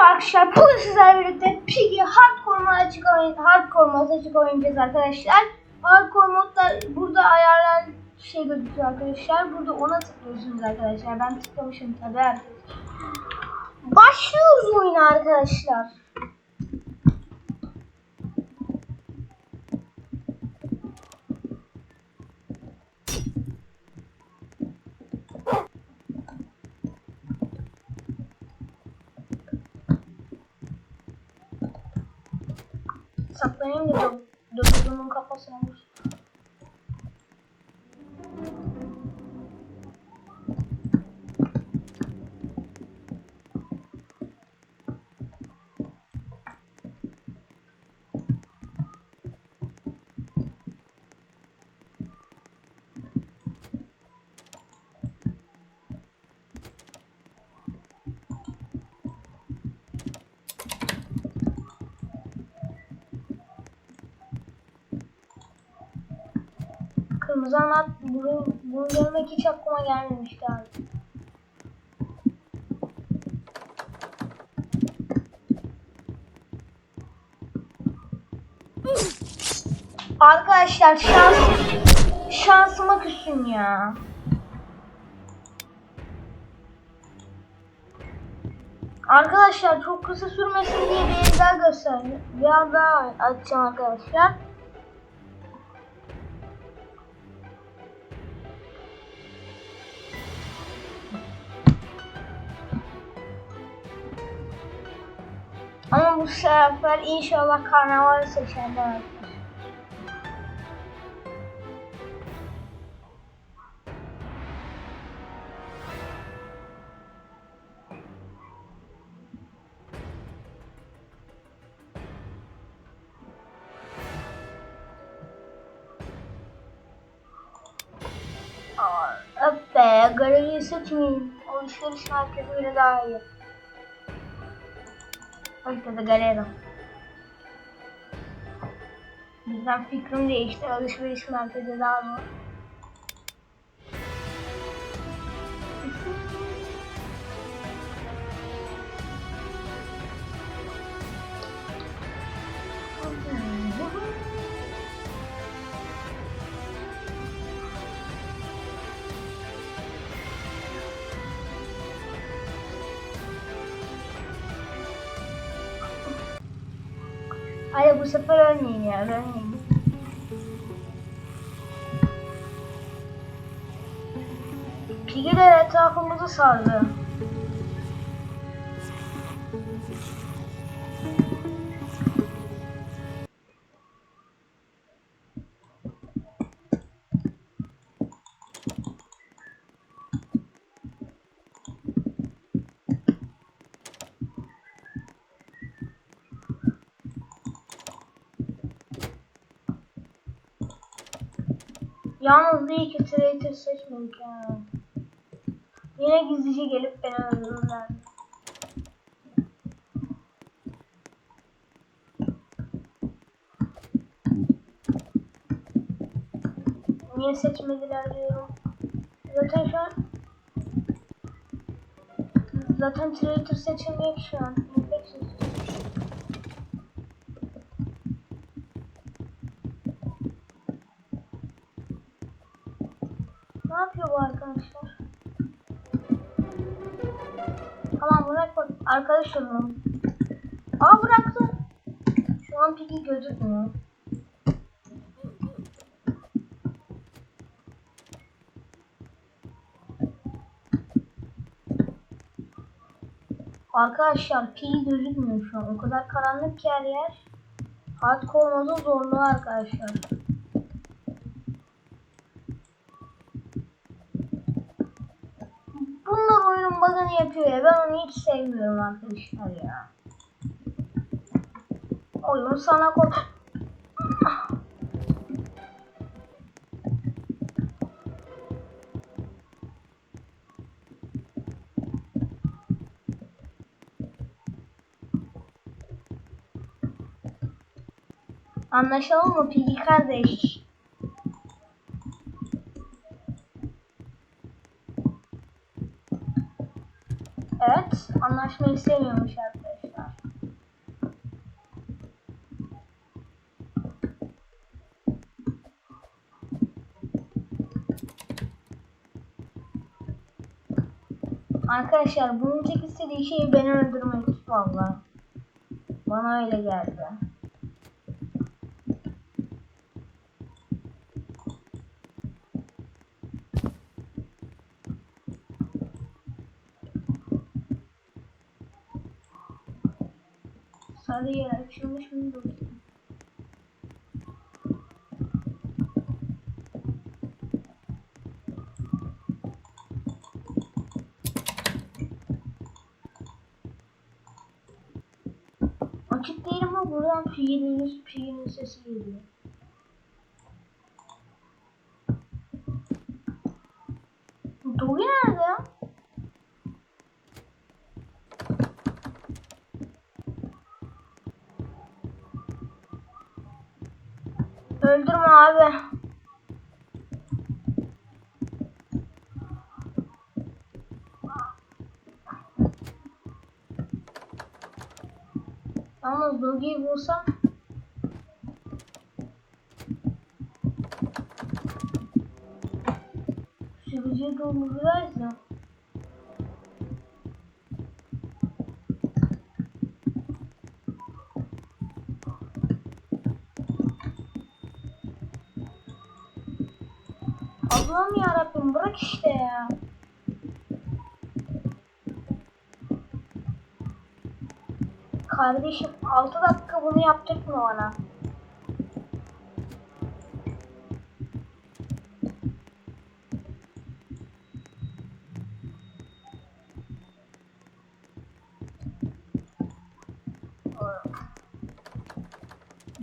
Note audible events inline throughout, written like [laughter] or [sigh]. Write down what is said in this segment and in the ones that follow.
arkadaşlar bugün sizlerle birlikte Piggy Hardcore mod açık oyun Hardcore mod açık oynayacağız arkadaşlar. Hardcore modda burada ayarlar şey gözüküyor arkadaşlar. Burada ona tıklıyorsunuz arkadaşlar. Ben tıklamışım tabi. Başlıyoruz oyuna arkadaşlar. ganhamos, do, do, nunca passamos. Kırmızı anahtar bunu, bunu görmek hiç aklıma gelmemişti abi. Arkadaşlar şans şansıma küsün ya. Arkadaşlar çok kısa sürmesin diye bir daha göstereyim. Biraz daha açacağım arkadaşlar. Bu sefer inşallah karnaval seçerler. Aa, Öp be, galeriyi seçmeyin. Alışveriş merkezi bile daha iyi. Olha, galera. Desafio que não deixa, ela deixa eu ver esse mapa da aula. Hayır bu sefer ölmeyin ya, ölmeyin. Pigi de etrafımızı sardı. Yalnız iyi ki traitor ya. Yine gizlice gelip beni öldürürler. Niye seçmediler diyorum. Zaten şu an Zaten traitor seçilmiyor ki şu an. Yapıyor bu arkadaşlar? Tamam bırak bak arkadaşlar onu. Aa bıraktı. Şu an peki gözükmüyor. Arkadaşlar pi gözükmüyor şu an. O kadar karanlık ki her yer. Hardcore modun zorluğu arkadaşlar. Ya. Ben onu hiç sevmiyorum arkadaşlar ya. Oyun sana ko... Anlaşalım mı Piggy kardeş? anlaşma istemiyormuş arkadaşlar. Arkadaşlar bunun tek istediği şey beni öldürmek valla. Bana öyle geldi. Sarı yer açılmış mı bakayım. Açık değil ama buradan fiiliniz, fiilin sesi geliyor. Dogi Ama Dogi'yi bulsam Sürücüye doldururlarsa Allah'ım yarabbim bırak işte ya. Kardeşim 6 dakika bunu yaptırtma bana.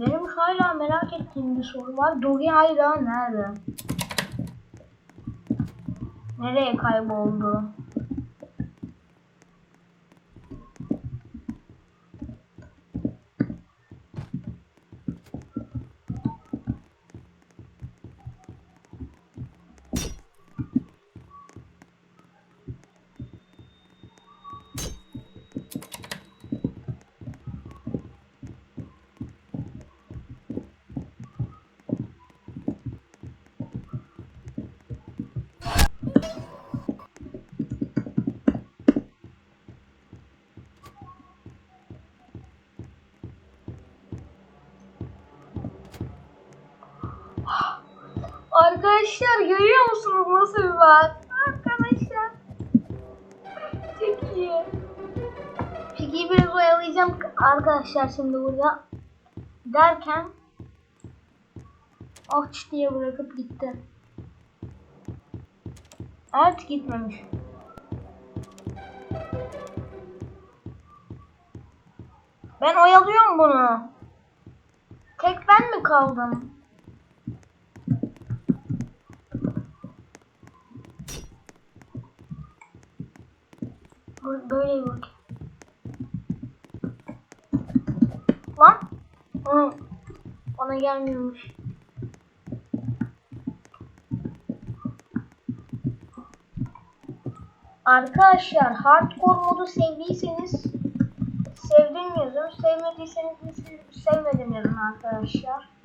Benim hala merak ettiğim bir soru var. Dogi hala nerede? Nereye kayboldu? Nasıl bir bak? Arkadaşlar. Çok iyi. Peki biraz oyalayacağım arkadaşlar şimdi burada. Derken Aç diye bırakıp gitti. Evet gitmemiş. Ben oyalıyorum bunu. Tek ben mi kaldım? Bak. Lan. Hı. Bana gelmiyormuş. Arkadaşlar hardcore modu sevdiyseniz sevdim yazın. Sevmediyseniz sevmedim yazın arkadaşlar.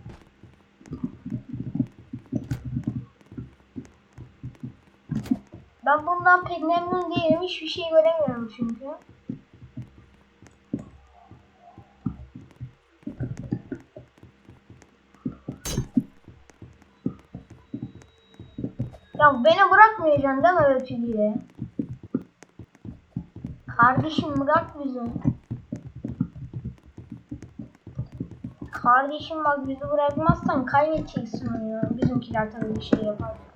Ben bundan pek memnun değilim. Hiçbir şey göremiyorum çünkü. Ya beni bırakmayacaksın değil mi ötülüye? Kardeşim bırak bizi. Kardeşim bak bizi bırakmazsan kaybedeceksin oyunu. Bizimkiler tabii bir şey yapar.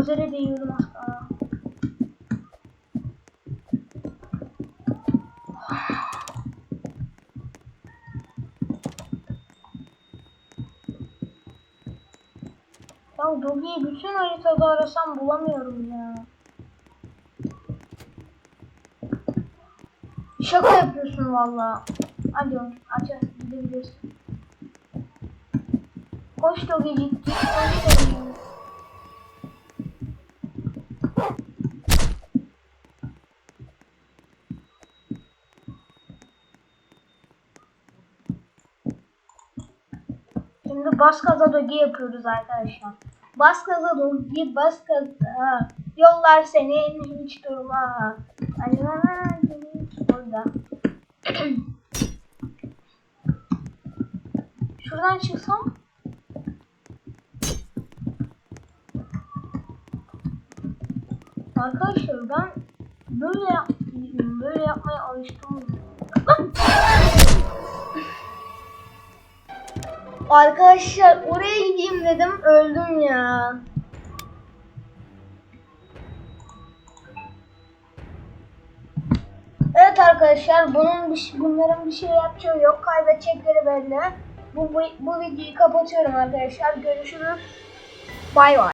Lazere değiyordum az daha. Ya Dogi'yi bütün haritada arasam bulamıyorum ya. Şaka yapıyorsun valla. Hadi aç gidebilirsin. Koş Dogi'cik koş. Şimdi bas gaza yapıyoruz arkadaşlar. Bas gaza dogi bas. Yollar senin hiç durma. Hani orada. [clears throat] Şuradan çıksam. Arkadaşlar ben böyle yap böyle yapmaya alıştım. Arkadaşlar oraya gideyim dedim öldüm ya. Evet arkadaşlar bunun bir, şey- bunların bir şey yapacağı yok. Kaybedecekleri belli. Bu, bu, bu videoyu kapatıyorum arkadaşlar. Görüşürüz. Bay bay.